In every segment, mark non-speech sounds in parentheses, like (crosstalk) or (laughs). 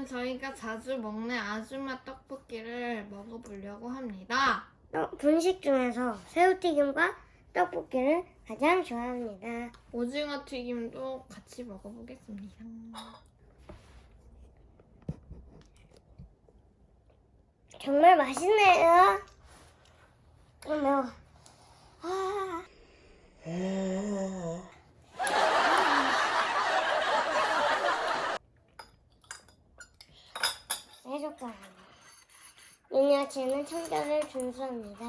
오늘은 저희가 자주 먹는 아줌마 떡볶이를 먹어보려고 합니다. 떡- 분식 중에서 새우튀김과 떡볶이를 가장 좋아합니다. 오징어 튀김도 같이 먹어보겠습니다. 정말 맛있네요. 어, 매워. 아. 세 젓가락. 민야채는 청결을 준수합니다.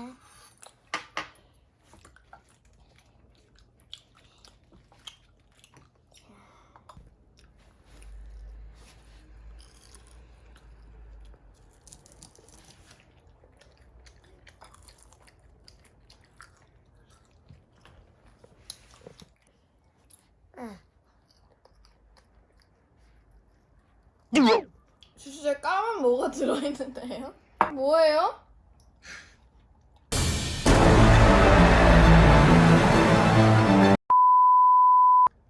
아, 주시에 까만 뭐가 들어있는데요? 뭐예요?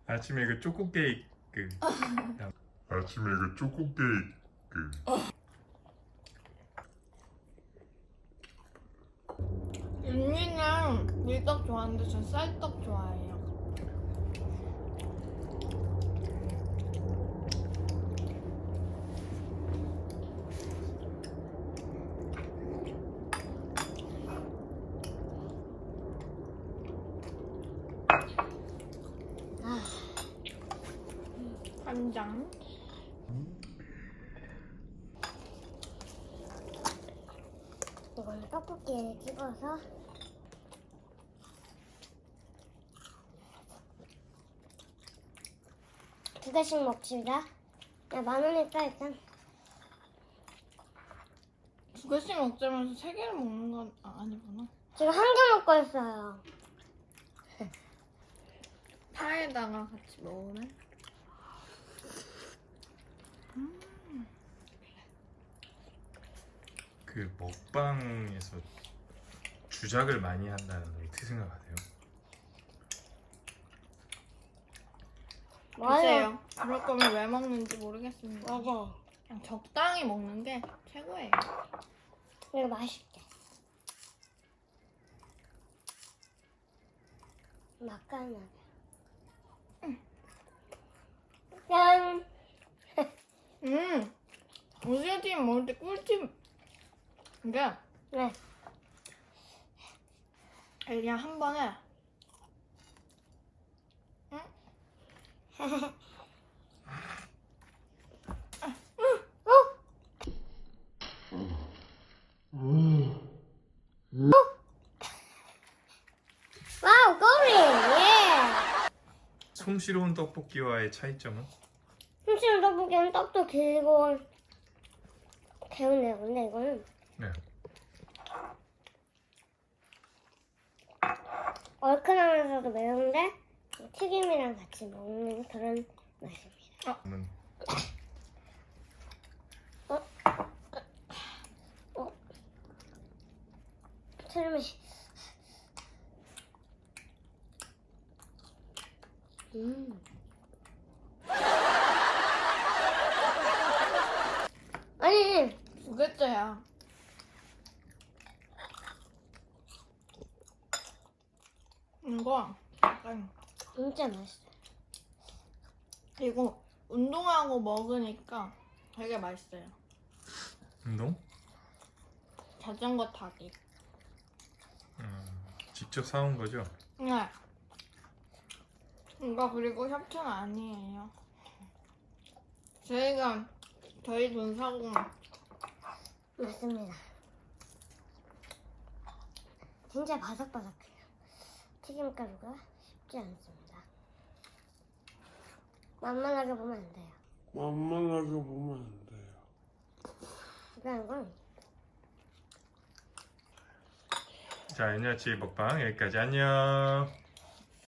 아침에 그 초코 케이크 그 아침에 그 초코 케이크 윤미는 밀떡 좋아하는데 전 쌀떡 좋아해요. 아, 간장. 이걸 떡볶이에 찍어서 두 개씩 먹습니다. 야, 만 원이니까 일단 두 개씩 먹자면서 세 개를 먹는 건 아, 아니구나. 지금 한 개 먹고 있어요. (laughs) 파에다가 같이 먹으면. 그 먹방에서 주작을 많이 한다는 걸 어떻게 생각하세요? 글쎄요. 그럴 거면 왜 먹는지 모르겠습니다. 맞아. 그냥 적당히 먹는 게 최고예요. 이거 맛있게. 맛깔나게. 짠! 음! 오징어 튀김 먹을 때 꿀팁. 이게 네. 그냥 한 번에 와우, 꼬리! 예! 솜씨로운 떡볶이와의 차이점은? 흠치는 떡볶이는 떡도 길고 개운해요. 근데 이거는 네. 얼큰하면서도 매운데 튀김이랑 같이 먹는 그런 맛입니다. 음, 트름이 음. 아니 두 개째야. 이거 약간 진짜 맛있어요. 그리고 운동하고 먹으니까 되게 맛있어요. 운동? 자전거 타기. 음, 직접 사온 거죠? 네. 이거 그리고 협찬 아니에요. 저희가 저희 돈 사고 맞습니다. 진짜 바삭바삭해요. 튀김가루가 쉽지 않습니다. 만만하게 보면 안 돼요. 만만하게 보면 안 돼요 중요한 건 자, 엔야치 먹방 여기까지 안녕.